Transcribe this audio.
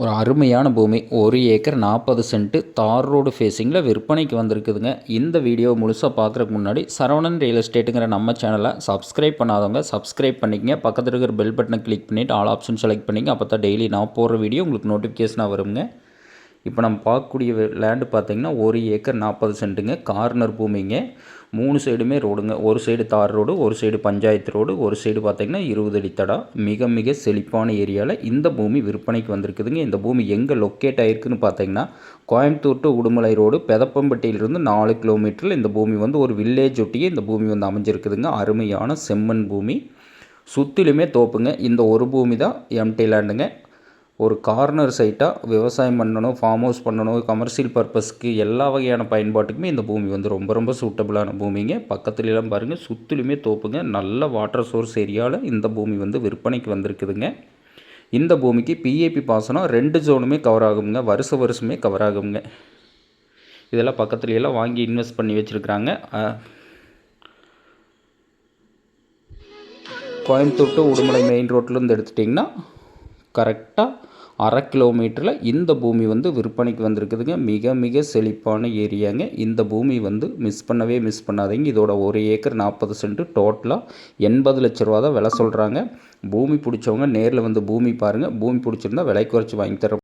ஒரு அருமையான பூமி. ஒரு ஏக்கர் நாற்பது சென்ட்டு தார் ரோடு ஃபேஸிங்கில் விற்பனைக்கு வந்திருக்குதுங்க. இந்த வீடியோ முழுசாக பார்க்குறதுக்கு முன்னாடி சரவணன் ரியல் எஸ்டேட்டுங்கிற நம்ம சேனலை சப்ஸ்கிரைப் பண்ணாதவங்க சப்ஸ்கிரைப் பண்ணிக்கங்க. பக்கத்தில் இருக்கிற பெல் பட்டனை கிளிக் பண்ணிவிட்டு ஆல் ஆப்ஷன் செலக்ட் பண்ணிங்க அப்போ தான் டெய்லி நான் போடுற வீடியோ உங்களுக்கு நோட்டிஃபிகேஷனாக வருங்க. இப்போ நம்ம பார்க்கக்கூடிய லேண்டு பார்த்திங்கன்னா ஒரு ஏக்கர் நாற்பது சென்ட்டுங்க. கார்னர் பூமிங்க. மூணு சைடுமே ரோடுங்க. ஒரு சைடு தார் ரோடு ஒரு சைடு பஞ்சாயத்து ரோடு ஒரு சைடு பார்த்திங்கன்னா இருபது அடி தடா. மிக மிக செழிப்பான ஏரியாவில் இந்த பூமி விற்பனைக்கு வந்திருக்குதுங்க. இந்த பூமி எங்கே லொக்கேட் ஆகிருக்குன்னு பார்த்தீங்கன்னா கோயம்புத்தூர் டு உடுமலை ரோடு பெதப்பம்பட்டியிலிருந்து நாலு கிலோமீட்டரில் இந்த பூமி வந்து ஒரு வில்லேஜ் ஒட்டியே இந்த பூமி வந்து அமைஞ்சிருக்குதுங்க. அருமையான செம்மண் பூமி. சுற்றிலுமே தோப்புங்க. இந்த ஒரு பூமி தான் எம்டி லேண்டுங்க ஒரு கார்னர் சைட்டாக விவசாயம் பண்ணணும் ஃபார்ம் ஹவுஸ் பண்ணணும் கமர்ஷியல் பர்பஸ்க்கு எல்லா வகையான பயன்பாட்டுக்குமே இந்த பூமி வந்து ரொம்ப ரொம்ப சூட்டபிளான பூமிங்க. பக்கத்துலலாம் பாருங்கள் சுற்றிலுமே தோப்புங்க. நல்ல வாட்டர் சோர்ஸ் ஏரியாவில் இந்த பூமி வந்து விற்பனைக்கு வந்திருக்குதுங்க. இந்த பூமிக்கு பிஏபி பாசனம் ரெண்டு ஜோனுமே கவர் ஆகுங்க வருஷ வருஷமே கவர் ஆகுங்க இதெல்லாம் பக்கத்துலையெல்லாம் வாங்கி இன்வெஸ்ட் பண்ணி வச்சுருக்குறாங்க. கோயம்புத்தூர் டு உடுமலை மெயின் ரோட்லேருந்து எடுத்துட்டிங்கன்னா கரெக்டாக அரை கிலோமீட்டரில் இந்த பூமி வந்து விற்பனைக்கு வந்திருக்குதுங்க. மிக மிக செழிப்பான ஏரியாங்க. இந்த பூமி வந்து மிஸ் பண்ணவே மிஸ் பண்ணாதீங்க. இதோட ஒரு ஏக்கர் நாற்பது சென்ட்டு டோட்டலாக எண்பது லட்ச ரூபா தான் விலை சொல்கிறாங்க பூமி பிடிச்சவங்க நேரில் வந்து பூமி பாருங்கள் பூமி பிடிச்சிருந்தா விலை குறைச்சி வாங்கி தர